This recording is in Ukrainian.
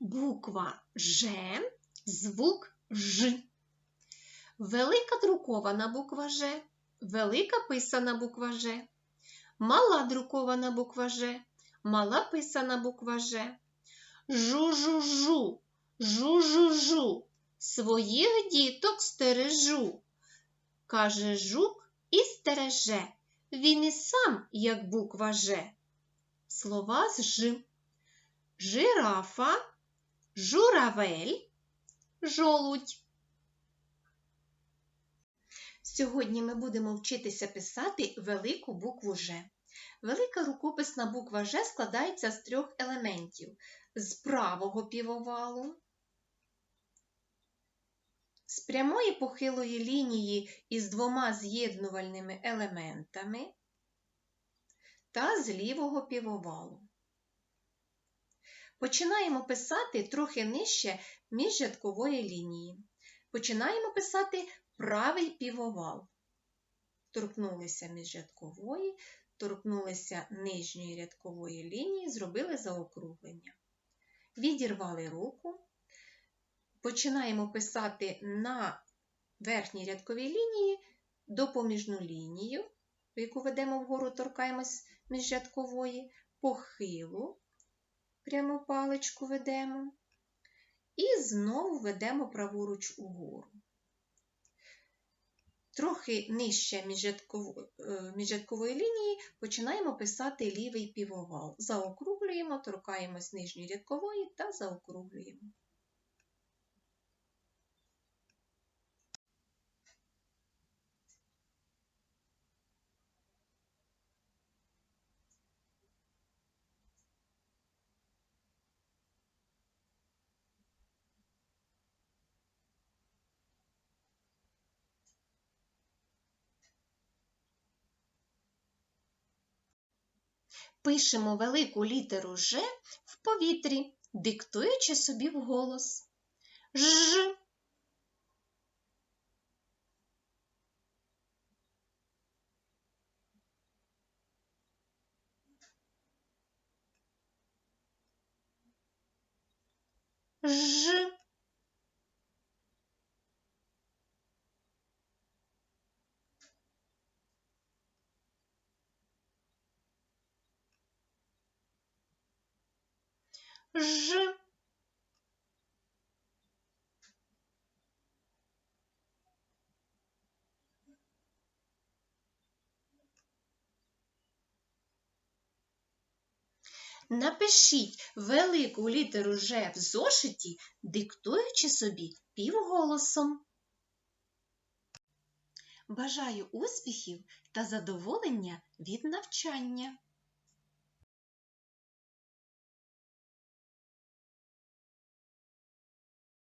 буква Ж, звук Ж. Велика друкована буква Ж, велика писана буква Ж, мала друкована буква Ж, мала писана буква Ж. Жу-жу-жу, жу-жу-жу, своїх діток стережу. Каже жук і стереже, він і сам, як буква Ж. Слова з Ж. Жирафа, журавель, жолудь. Сьогодні ми будемо вчитися писати велику букву Ж. Велика рукописна буква Ж складається з трьох елементів: з правого півовалу, з прямої похилої лінії із двома з'єднувальними елементами та з лівого півовалу. Починаємо писати трохи нижче міжрядкової лінії. Починаємо писати правий півовал. Торкнулися міжрядкової, торкнулися нижньої рядкової лінії, зробили заокруглення. Відірвали руку. Починаємо писати на верхній рядковій лінії допоміжну лінію, яку ведемо вгору, торкаємось міжрядкової, похилу, пряму паличку ведемо. І знову ведемо праворуч угору. Трохи нижче міжрядкової лінії починаємо писати лівий півовал. Заокруглюємо, торкаємось нижньої рядкової та заокруглюємо. Пишемо велику літеру Ж в повітрі, диктуючи собі вголос. Ж. Ж. Ж. Напишіть велику літеру Ж в зошиті, диктуючи собі півголосом. Бажаю успіхів та задоволення від навчання!